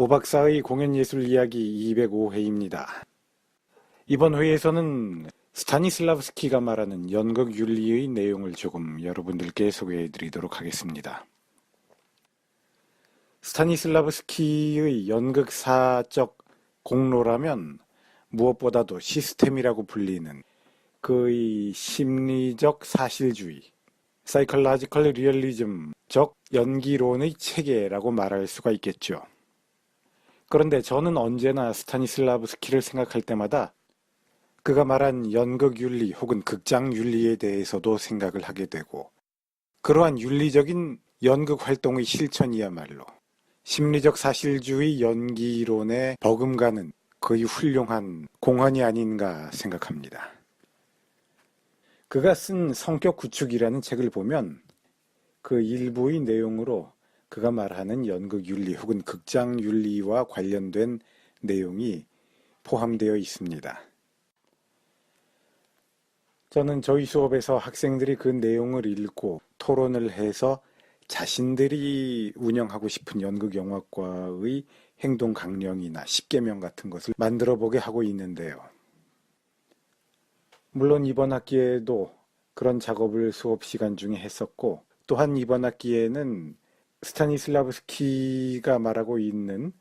오박사의 공연예술 이야기 205회입니다. 이번 회에서는 스타니슬라브스키가 말하는 연극 윤리의 내용을 조금 여러분들께 소개해 드리도록 하겠습니다. 스타니슬라브스키의 연극사적 공로라면 무엇보다도 시스템이라고 불리는 그의 심리적 사실주의, 사이클라지컬 리얼리즘적 연기론의 체계라고 말할 수가 있겠죠. 그런데 저는 언제나 스타니슬라브스키를 생각할 때마다 그가 말한 연극 윤리 혹은 극장 윤리에 대해서도 생각을 하게 되고 그러한 윤리적인 연극 활동의 실천이야말로 심리적 사실주의 연기론에 버금가는 거의 훌륭한 공헌이 아닌가 생각합니다. 그가 쓴 성격 구축이라는 책을 보면 그 일부의 내용으로 그가 말하는 연극 윤리 혹은 극장 윤리와 관련된 내용이 포함되어 있습니다. 저는 저희 수업에서 학생들이 그 내용을 읽고 토론을 해서 자신들이 운영하고 싶은 연극 영화과의 행동 강령이나 십계명 같은 것을 만들어 보게 하고 있는데요. 물론 이번 학기에도 그런 작업을 수업 시간 중에 했었고 또한 이번 학기에는 스타니슬라브스키가 말하고 있는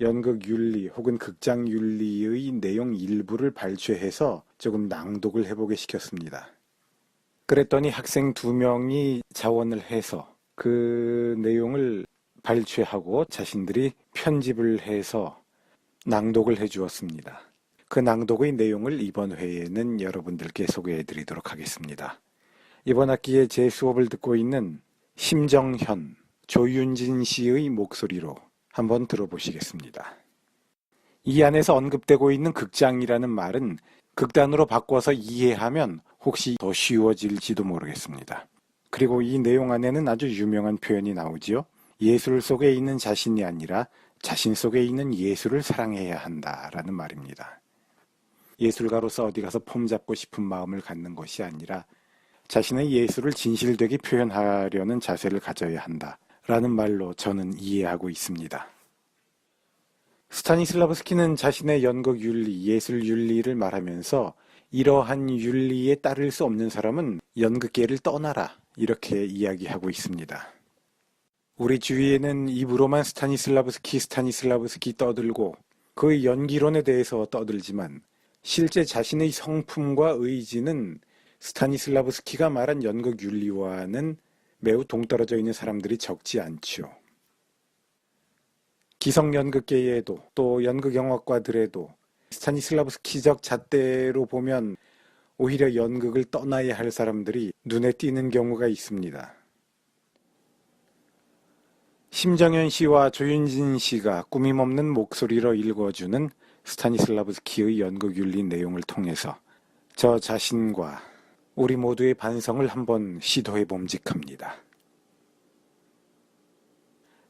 연극 윤리 혹은 극장 윤리의 내용 일부를 발췌해서 조금 낭독을 해보게 시켰습니다. 그랬더니 학생 두 명이 자원을 해서 그 내용을 발췌하고 자신들이 편집을 해서 낭독을 해 주었습니다. 그 낭독의 내용을 이번 회에는 여러분들께 소개해 드리도록 하겠습니다. 이번 학기에 제 수업을 듣고 있는 심정현, 조윤진 씨의 목소리로 한번 들어보시겠습니다. 이 안에서 언급되고 있는 극장이라는 말은 극단으로 바꿔서 이해하면 혹시 더 쉬워질지도 모르겠습니다. 그리고 이 내용 안에는 아주 유명한 표현이 나오지요. 예술 속에 있는 자신이 아니라 자신 속에 있는 예술을 사랑해야 한다라는 말입니다. 예술가로서 어디 가서 폼 잡고 싶은 마음을 갖는 것이 아니라 자신의 예술을 진실되게 표현하려는 자세를 가져야 한다. 라는 말로 저는 이해하고 있습니다. 스타니슬라브스키는 자신의 연극 윤리, 예술 윤리를 말하면서 이러한 윤리에 따를 수 없는 사람은 연극계를 떠나라. 이렇게 이야기하고 있습니다. 우리 주위에는 입으로만 스타니슬라브스키, 스타니슬라브스키 떠들고 그의 연기론에 대해서 떠들지만 실제 자신의 성품과 의지는 스타니슬라브스키가 말한 연극 윤리와는 매우 동떨어져 있는 사람들이 적지 않죠. 기성연극계에도 또 연극영화과들에도 스타니슬라브스키적 잣대로 보면 오히려 연극을 떠나야 할 사람들이 눈에 띄는 경우가 있습니다. 심정현 씨와 조윤진 씨가 꾸밈 없는 목소리로 읽어주는 스타니슬라브스키의 연극 윤리 내용을 통해서 저 자신과 우리 모두의 반성을 한번 시도해 봄직합니다.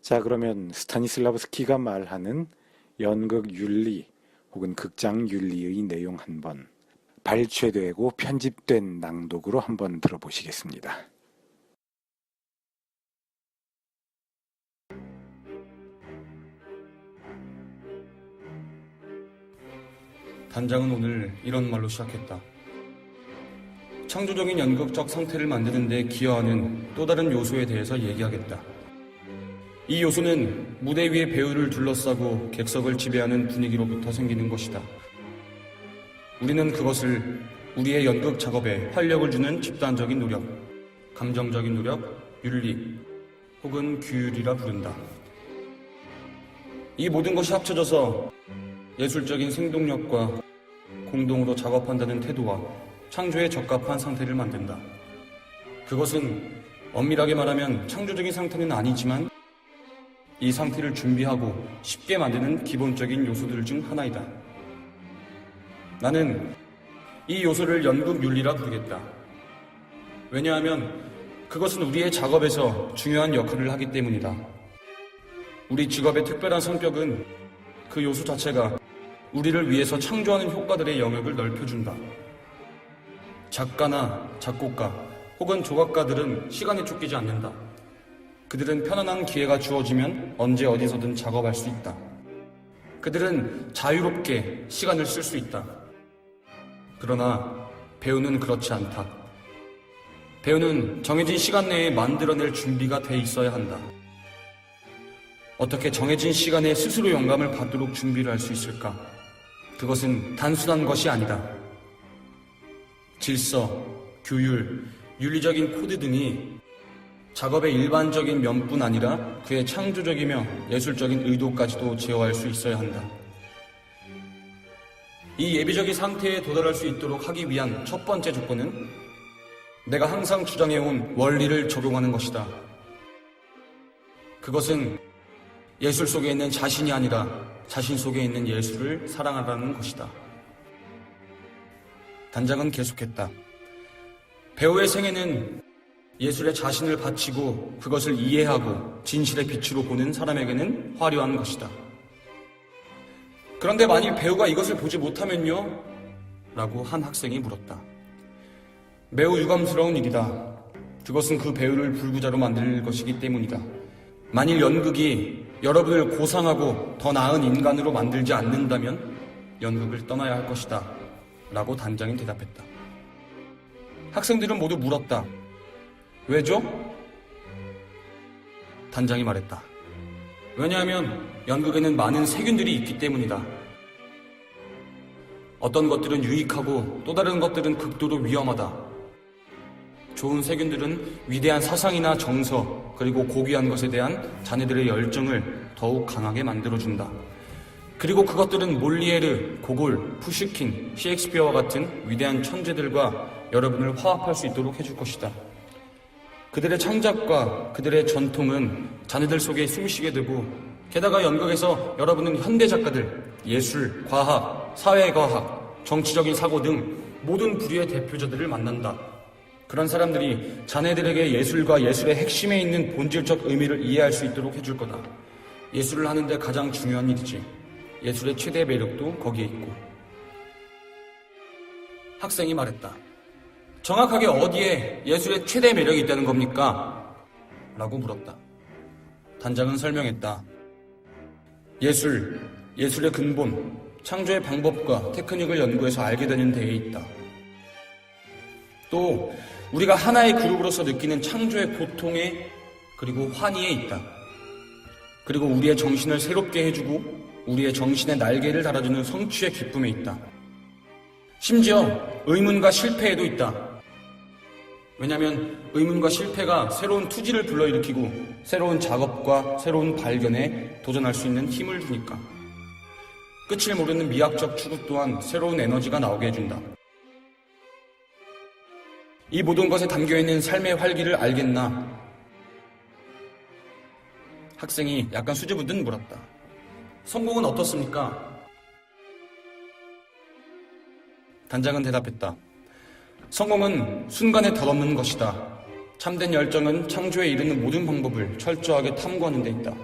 자, 그러면 스타니슬라브스키가 말하는 연극 윤리 혹은 극장 윤리의 내용 한번 발췌되고 편집된 낭독으로 한번 들어보시겠습니다. 단장은 오늘 이런 말로 시작했다. 창조적인 연극적 상태를 만드는 데 기여하는 또 다른 요소에 대해서 얘기하겠다. 이 요소는 무대 위의 배우를 둘러싸고 객석을 지배하는 분위기로부터 생기는 것이다. 우리는 그것을 우리의 연극 작업에 활력을 주는 집단적인 노력, 감정적인 노력, 윤리, 혹은 규율이라 부른다. 이 모든 것이 합쳐져서 예술적인 생동력과 공동으로 작업한다는 태도와 창조에 적합한 상태를 만든다. 그것은 엄밀하게 말하면 창조적인 상태는 아니지만 이 상태를 준비하고 쉽게 만드는 기본적인 요소들 중 하나이다. 나는 이 요소를 연극 윤리라 부르겠다. 왜냐하면 그것은 우리의 작업에서 중요한 역할을 하기 때문이다. 우리 직업의 특별한 성격은 그 요소 자체가 우리를 위해서 창조하는 효과들의 영역을 넓혀준다. 작가나 작곡가 혹은 조각가들은 시간에 쫓기지 않는다. 그들은 편안한 기회가 주어지면 언제 어디서든 작업할 수 있다. 그들은 자유롭게 시간을 쓸 수 있다. 그러나 배우는 그렇지 않다. 배우는 정해진 시간 내에 만들어낼 준비가 돼 있어야 한다. 어떻게 정해진 시간에 스스로 영감을 받도록 준비를 할 수 있을까? 그것은 단순한 것이 아니다. 질서, 규율, 윤리적인 코드 등이 작업의 일반적인 면뿐 아니라 그의 창조적이며 예술적인 의도까지도 제어할 수 있어야 한다. 이 예비적인 상태에 도달할 수 있도록 하기 위한 첫 번째 조건은 내가 항상 주장해온 원리를 적용하는 것이다. 그것은 예술 속에 있는 자신이 아니라 자신 속에 있는 예술을 사랑하라는 것이다. 단장은 계속했다. 배우의 생애는 예술에 자신을 바치고 그것을 이해하고 진실의 빛으로 보는 사람에게는 화려한 것이다. 그런데 만일 배우가 이것을 보지 못하면요? 라고 한 학생이 물었다. 매우 유감스러운 일이다. 그것은 그 배우를 불구자로 만들 것이기 때문이다. 만일 연극이 여러분을 고상하고 더 나은 인간으로 만들지 않는다면 연극을 떠나야 할 것이다. 라고 단장이 대답했다. 학생들은 모두 물었다. 왜죠? 단장이 말했다. 왜냐하면 연극에는 많은 세균들이 있기 때문이다. 어떤 것들은 유익하고 또 다른 것들은 극도로 위험하다. 좋은 세균들은 위대한 사상이나 정서 그리고 고귀한 것에 대한 자네들의 열정을 더욱 강하게 만들어준다. 그리고 그것들은 몰리에르, 고골, 푸시킨, 셰익스피어와 같은 위대한 천재들과 여러분을 화합할 수 있도록 해줄 것이다. 그들의 창작과 그들의 전통은 자네들 속에 숨쉬게 되고 게다가 연극에서 여러분은 현대 작가들, 예술, 과학, 사회과학, 정치적인 사고 등 모든 부류의 대표자들을 만난다. 그런 사람들이 자네들에게 예술과 예술의 핵심에 있는 본질적 의미를 이해할 수 있도록 해줄 거다. 예술을 하는데 가장 중요한 일이지. 예술의 최대 매력도 거기에 있고. 학생이 말했다. 정확하게 어디에 예술의 최대 매력이 있다는 겁니까? 라고 물었다. 단장은 설명했다. 예술, 예술의 근본, 창조의 방법과 테크닉을 연구해서 알게 되는 데에 있다. 또 우리가 하나의 그룹으로서 느끼는 창조의 고통에 그리고 환희에 있다. 그리고 우리의 정신을 새롭게 해주고 우리의 정신의 날개를 달아주는 성취의 기쁨에 있다. 심지어 의문과 실패에도 있다. 왜냐하면 의문과 실패가 새로운 투지를 불러일으키고 새로운 작업과 새로운 발견에 도전할 수 있는 힘을 주니까. 끝을 모르는 미학적 추구 또한 새로운 에너지가 나오게 해준다. 이 모든 것에 담겨 있는 삶의 활기를 알겠나? 학생이 약간 수줍은 물었다. 성공은 어떻습니까? 단장은 대답했다. 성공은 순간에 덧없는 것이다. 참된 열정은 창조에 이르는 모든 방법을 철저하게 탐구하는 데 있다.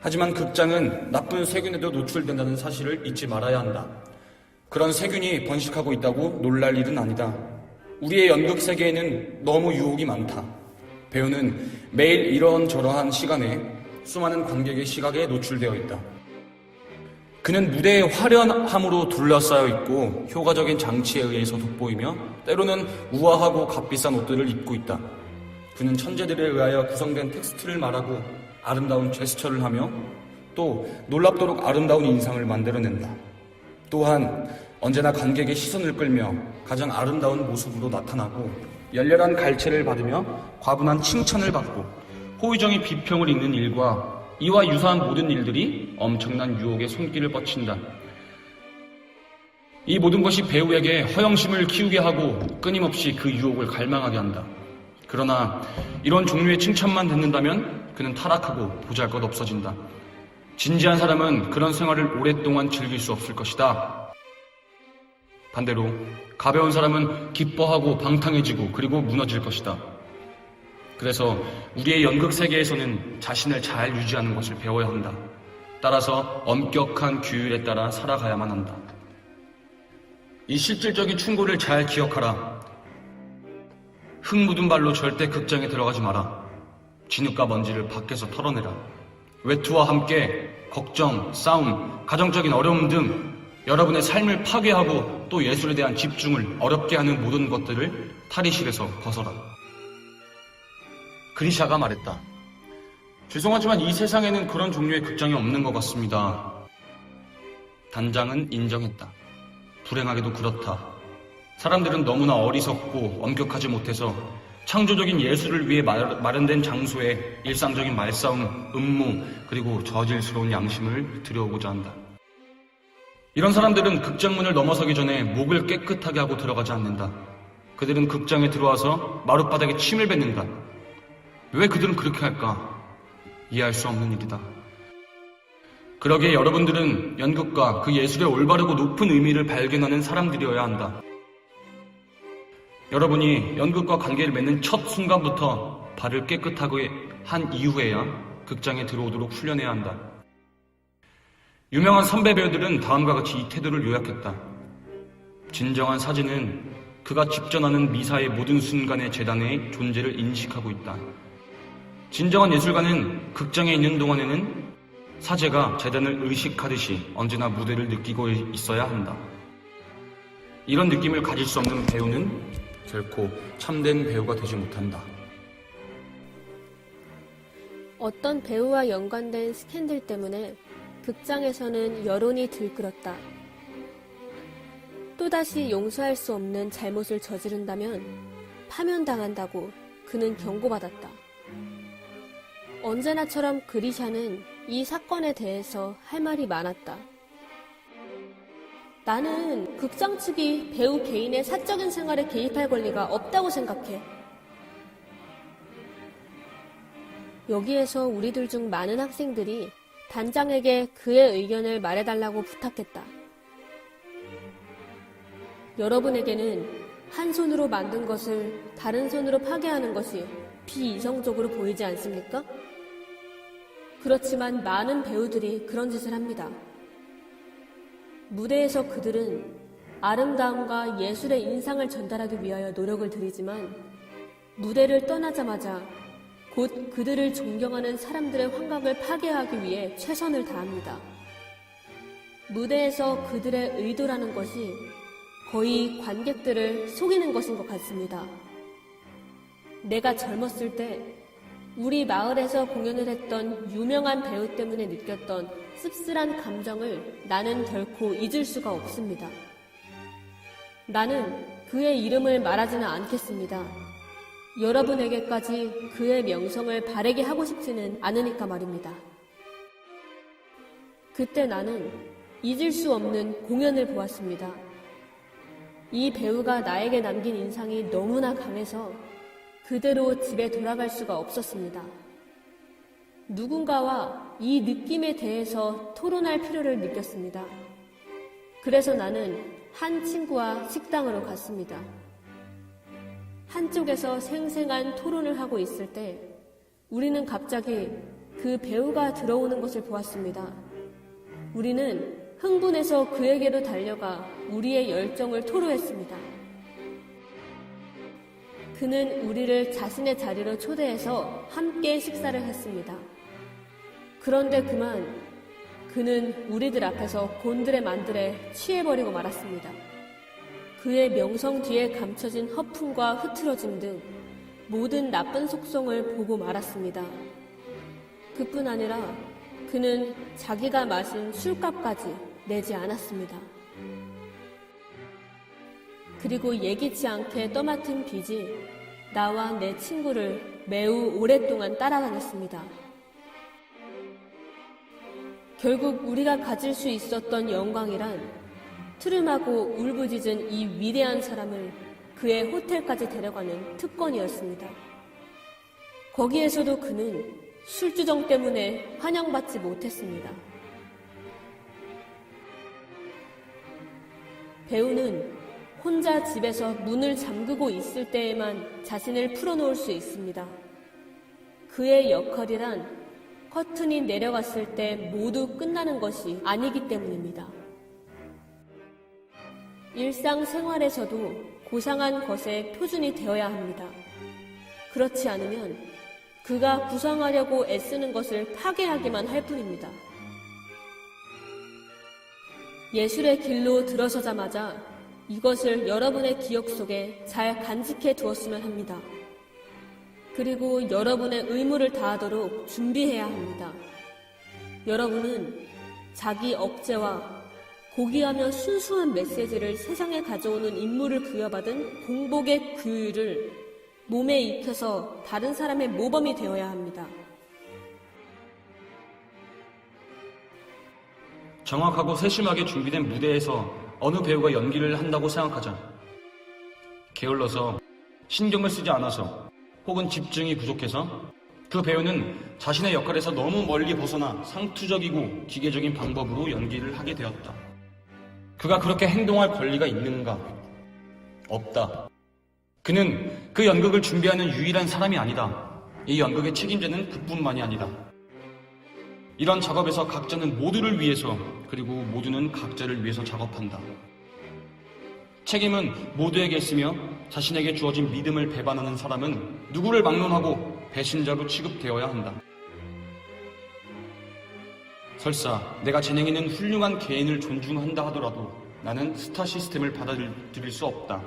하지만 극장은 나쁜 세균에도 노출된다는 사실을 잊지 말아야 한다. 그런 세균이 번식하고 있다고 놀랄 일은 아니다. 우리의 연극 세계에는 너무 유혹이 많다. 배우는 매일 이런저러한 시간에 수많은 관객의 시각에 노출되어 있다. 그는 무대의 화려함으로 둘러싸여 있고 효과적인 장치에 의해서 돋보이며 때로는 우아하고 값비싼 옷들을 입고 있다. 그는 천재들에 의하여 구성된 텍스트를 말하고 아름다운 제스처를 하며 또 놀랍도록 아름다운 인상을 만들어낸다. 또한 언제나 관객의 시선을 끌며 가장 아름다운 모습으로 나타나고 열렬한 갈채를 받으며 과분한 칭찬을 받고 호의정의 비평을 읽는 일과 이와 유사한 모든 일들이 엄청난 유혹의 손길을 뻗친다. 이 모든 것이 배우에게 허영심을 키우게 하고 끊임없이 그 유혹을 갈망하게 한다. 그러나 이런 종류의 칭찬만 듣는다면 그는 타락하고 보잘 것 없어진다. 진지한 사람은 그런 생활을 오랫동안 즐길 수 없을 것이다. 반대로 가벼운 사람은 기뻐하고 방탕해지고 그리고 무너질 것이다. 그래서 우리의 연극 세계에서는 자신을 잘 유지하는 것을 배워야 한다. 따라서 엄격한 규율에 따라 살아가야만 한다. 이 실질적인 충고를 잘 기억하라. 흙 묻은 발로 절대 극장에 들어가지 마라. 진흙과 먼지를 밖에서 털어내라. 외투와 함께 걱정, 싸움, 가정적인 어려움 등 여러분의 삶을 파괴하고 또 예술에 대한 집중을 어렵게 하는 모든 것들을 탈의실에서 벗어라. 그리샤가 말했다. 죄송하지만 이 세상에는 그런 종류의 극장이 없는 것 같습니다. 단장은 인정했다. 불행하게도 그렇다. 사람들은 너무나 어리석고 엄격하지 못해서 창조적인 예술을 위해 마- 마련된 장소에 일상적인 말싸움, 음모, 그리고 저질스러운 양심을 들여오고자 한다. 이런 사람들은 극장문을 넘어서기 전에 목을 깨끗하게 하고 들어가지 않는다. 그들은 극장에 들어와서 마룻바닥에 침을 뱉는다. 왜 그들은 그렇게 할까? 이해할 수 없는 일이다. 그러기에 여러분들은 연극과 그 예술의 올바르고 높은 의미를 발견하는 사람들이어야 한다. 여러분이 연극과 관계를 맺는 첫 순간부터 발을 깨끗하게 한 이후에야 극장에 들어오도록 훈련해야 한다. 유명한 선배 배우들은 다음과 같이 이 태도를 요약했다. 진정한 사진은 그가 집전하는 미사의 모든 순간의 재단의 존재를 인식하고 있다. 진정한 예술가는 극장에 있는 동안에는 사제가 재단을 의식하듯이 언제나 무대를 느끼고 있어야 한다. 이런 느낌을 가질 수 없는 배우는 결코 참된 배우가 되지 못한다. 어떤 배우와 연관된 스캔들 때문에 극장에서는 여론이 들끓었다. 또다시 용서할 수 없는 잘못을 저지른다면 파면당한다고 그는 경고받았다. 언제나처럼 그리샤는 이 사건에 대해서 할 말이 많았다. 나는 극장 측이 배우 개인의 사적인 생활에 개입할 권리가 없다고 생각해. 여기에서 우리들 중 많은 학생들이 단장에게 그의 의견을 말해달라고 부탁했다. 여러분에게는 한 손으로 만든 것을 다른 손으로 파괴하는 것이 비이성적으로 보이지 않습니까? 그렇지만 많은 배우들이 그런 짓을 합니다. 무대에서 그들은 아름다움과 예술의 인상을 전달하기 위하여 노력을 들이지만 무대를 떠나자마자 곧 그들을 존경하는 사람들의 환각을 파괴하기 위해 최선을 다합니다. 무대에서 그들의 의도라는 것이 거의 관객들을 속이는 것인 것 같습니다. 내가 젊었을 때 우리 마을에서 공연을 했던 유명한 배우 때문에 느꼈던 씁쓸한 감정을 나는 결코 잊을 수가 없습니다. 나는 그의 이름을 말하지는 않겠습니다. 여러분에게까지 그의 명성을 바래게 하고 싶지는 않으니까 말입니다. 그때 나는 잊을 수 없는 공연을 보았습니다. 이 배우가 나에게 남긴 인상이 너무나 강해서 그대로 집에 돌아갈 수가 없었습니다. 누군가와 이 느낌에 대해서 토론할 필요를 느꼈습니다. 그래서 나는 한 친구와 식당으로 갔습니다. 한쪽에서 생생한 토론을 하고 있을 때 우리는 갑자기 그 배우가 들어오는 것을 보았습니다. 우리는 흥분해서 그에게로 달려가 우리의 열정을 토로했습니다. 그는 우리를 자신의 자리로 초대해서 함께 식사를 했습니다. 그런데 그만 그는 우리들 앞에서 곤드레 만드레 취해버리고 말았습니다. 그의 명성 뒤에 감춰진 허풍과 흐트러짐 등 모든 나쁜 속성을 보고 말았습니다. 그뿐 아니라 그는 자기가 마신 술값까지 내지 않았습니다. 그리고 예기치 않게 떠맡은 빚이 나와 내 친구를 매우 오랫동안 따라다녔습니다. 결국 우리가 가질 수 있었던 영광이란 트름하고 울부짖은 이 위대한 사람을 그의 호텔까지 데려가는 특권이었습니다. 거기에서도 그는 술주정 때문에 환영받지 못했습니다. 배우는 혼자 집에서 문을 잠그고 있을 때에만 자신을 풀어놓을 수 있습니다. 그의 역할이란 커튼이 내려갔을 때 모두 끝나는 것이 아니기 때문입니다. 일상생활에서도 고상한 것의 표준이 되어야 합니다. 그렇지 않으면 그가 구상하려고 애쓰는 것을 파괴하기만 할 뿐입니다. 예술의 길로 들어서자마자 이것을 여러분의 기억 속에 잘 간직해 두었으면 합니다. 그리고 여러분의 의무를 다하도록 준비해야 합니다. 여러분은 자기 억제와 고귀하며 순수한 메시지를 세상에 가져오는 임무를 부여받은 공복의 규율을 몸에 익혀서 다른 사람의 모범이 되어야 합니다. 정확하고 세심하게 준비된 무대에서 어느 배우가 연기를 한다고 생각하자. 게을러서 신경을 쓰지 않아서 혹은 집중이 부족해서 그 배우는 자신의 역할에서 너무 멀리 벗어나 상투적이고 기계적인 방법으로 연기를 하게 되었다. 그가 그렇게 행동할 권리가 있는가? 없다. 그는 그 연극을 준비하는 유일한 사람이 아니다. 이 연극의 책임자는 그뿐만이 아니다. 이런 작업에서 각자는 모두를 위해서 그리고 모두는 각자를 위해서 작업한다. 책임은 모두에게 있으며 자신에게 주어진 믿음을 배반하는 사람은 누구를 막론하고 배신자로 취급되어야 한다. 설사 내가 재능 있는 훌륭한 개인을 존중한다 하더라도 나는 스타 시스템을 받아들일 수 없다.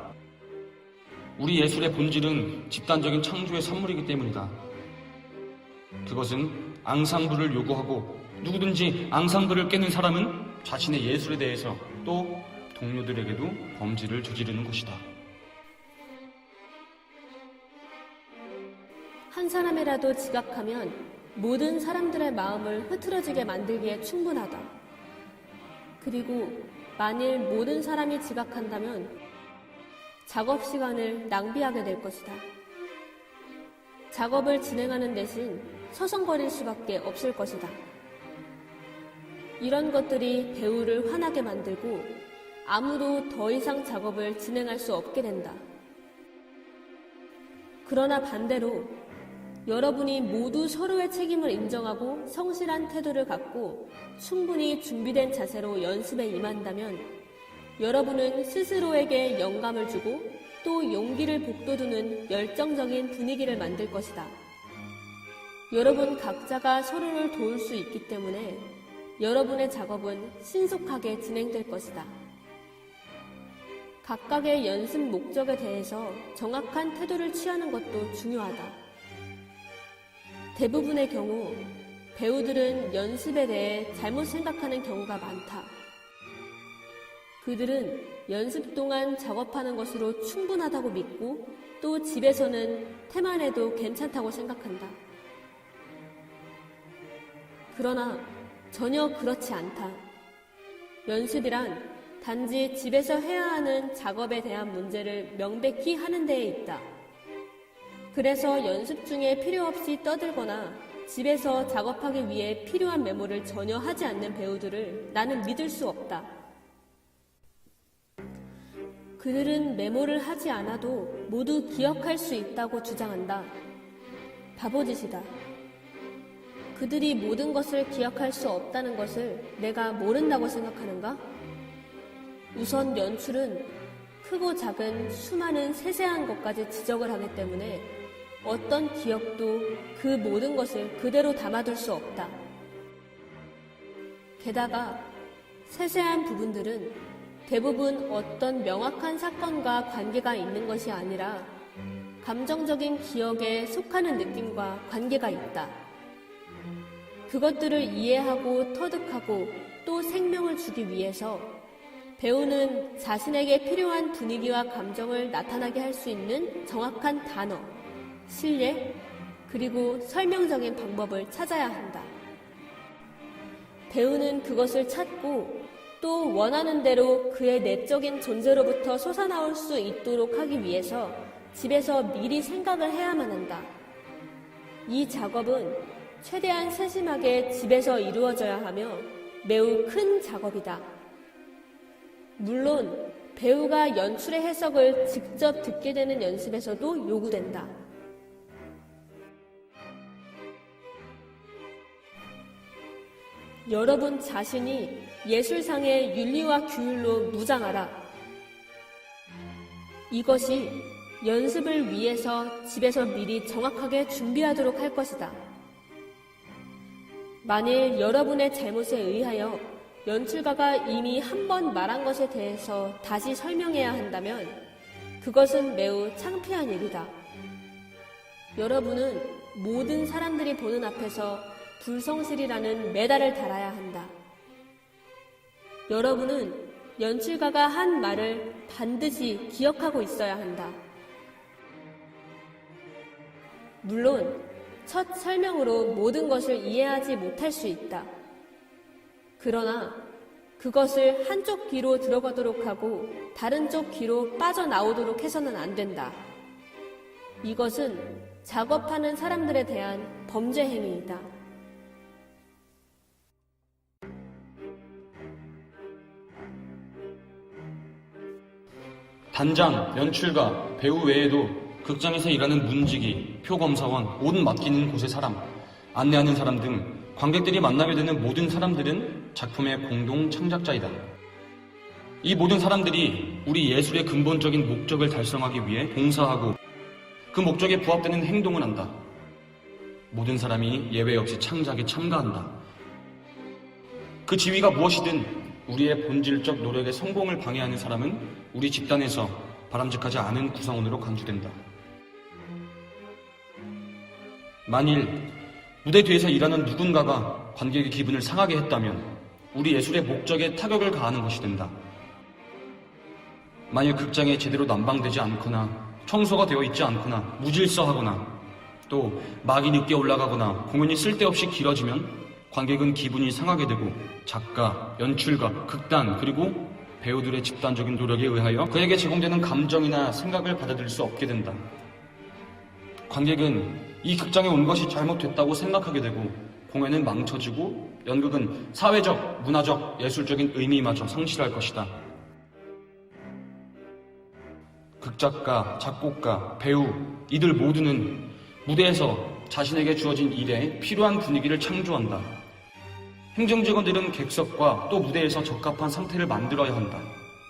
우리 예술의 본질은 집단적인 창조의 산물이기 때문이다. 그것은 앙상블을 요구하고 누구든지 앙상블을 깨는 사람은 자신의 예술에 대해서 또 동료들에게도 범죄를 저지르는 것이다. 한 사람이라도 지각하면 모든 사람들의 마음을 흐트러지게 만들기에 충분하다. 그리고 만일 모든 사람이 지각한다면 작업 시간을 낭비하게 될 것이다. 작업을 진행하는 대신 서성거릴 수밖에 없을 것이다. 이런 것들이 배우를 화나게 만들고 아무도 더 이상 작업을 진행할 수 없게 된다. 그러나 반대로 여러분이 모두 서로의 책임을 인정하고 성실한 태도를 갖고 충분히 준비된 자세로 연습에 임한다면 여러분은 스스로에게 영감을 주고 또 용기를 북돋우는 열정적인 분위기를 만들 것이다. 여러분 각자가 서로를 도울 수 있기 때문에 여러분의 작업은 신속하게 진행될 것이다. 각각의 연습 목적에 대해서 정확한 태도를 취하는 것도 중요하다. 대부분의 경우 배우들은 연습에 대해 잘못 생각하는 경우가 많다. 그들은 연습 동안 작업하는 것으로 충분하다고 믿고 또 집에서는 태만해도 괜찮다고 생각한다. 그러나 전혀 그렇지 않다. 연습이란 단지 집에서 해야 하는 작업에 대한 문제를 명백히 하는 데에 있다. 그래서 연습 중에 필요 없이 떠들거나 집에서 작업하기 위해 필요한 메모를 전혀 하지 않는 배우들을 나는 믿을 수 없다. 그들은 메모를 하지 않아도 모두 기억할 수 있다고 주장한다. 바보짓이다. 그들이 모든 것을 기억할 수 없다는 것을 내가 모른다고 생각하는가? 우선 연출은 크고 작은 수많은 세세한 것까지 지적을 하기 때문에 어떤 기억도 그 모든 것을 그대로 담아둘 수 없다. 게다가 세세한 부분들은 대부분 어떤 명확한 사건과 관계가 있는 것이 아니라 감정적인 기억에 속하는 느낌과 관계가 있다. 그것들을 이해하고 터득하고 또 생명을 주기 위해서 배우는 자신에게 필요한 분위기와 감정을 나타나게 할 수 있는 정확한 단어, 신뢰, 그리고 설명적인 방법을 찾아야 한다. 배우는 그것을 찾고 또 원하는 대로 그의 내적인 존재로부터 솟아나올 수 있도록 하기 위해서 집에서 미리 생각을 해야만 한다. 이 작업은 최대한 세심하게 집에서 이루어져야 하며 매우 큰 작업이다. 물론 배우가 연출의 해석을 직접 듣게 되는 연습에서도 요구된다. 여러분 자신이 예술상의 윤리와 규율로 무장하라. 이것이 연습을 위해서 집에서 미리 정확하게 준비하도록 할 것이다. 만일 여러분의 잘못에 의하여 연출가가 이미 한 번 말한 것에 대해서 다시 설명해야 한다면 그것은 매우 창피한 일이다. 여러분은 모든 사람들이 보는 앞에서 불성실이라는 메달을 달아야 한다. 여러분은 연출가가 한 말을 반드시 기억하고 있어야 한다. 물론 첫 설명으로 모든 것을 이해하지 못할 수 있다. 그러나 그것을 한쪽 귀로 들어가도록 하고 다른 쪽 귀로 빠져나오도록 해서는 안 된다. 이것은 작업하는 사람들에 대한 범죄 행위이다. 단장, 연출가, 배우 외에도 극장에서 일하는 문지기, 표검사원, 옷 맡기는 곳의 사람, 안내하는 사람 등 관객들이 만나게 되는 모든 사람들은 작품의 공동 창작자이다. 이 모든 사람들이 우리 예술의 근본적인 목적을 달성하기 위해 봉사하고 그 목적에 부합되는 행동을 한다. 모든 사람이 예외 없이 창작에 참가한다. 그 지위가 무엇이든 우리의 본질적 노력의 성공을 방해하는 사람은 우리 집단에서 바람직하지 않은 구성원으로 간주된다. 만일 무대 뒤에서 일하는 누군가가 관객의 기분을 상하게 했다면 우리 예술의 목적에 타격을 가하는 것이 된다. 만일 극장에 제대로 난방되지 않거나 청소가 되어 있지 않거나 무질서하거나 또 막이 늦게 올라가거나 공연이 쓸데없이 길어지면 관객은 기분이 상하게 되고 작가, 연출가, 극단 그리고 배우들의 집단적인 노력에 의하여 그에게 제공되는 감정이나 생각을 받아들일 수 없게 된다. 관객은 이 극장에 온 것이 잘못됐다고 생각하게 되고 공연은 망쳐지고 연극은 사회적, 문화적, 예술적인 의미마저 상실할 것이다. 극작가, 작곡가, 배우, 이들 모두는 무대에서 자신에게 주어진 일에 필요한 분위기를 창조한다. 행정직원들은 객석과 또 무대에서 적합한 상태를 만들어야 한다.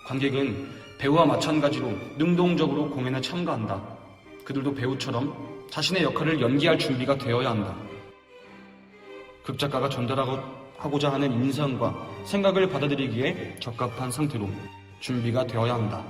관객은 배우와 마찬가지로 능동적으로 공연에 참가한다. 그들도 배우처럼 자신의 역할을 연기할 준비가 되어야 한다. 극작가가 전달하고자 하는 인상과 생각을 받아들이기에 적합한 상태로 준비가 되어야 한다.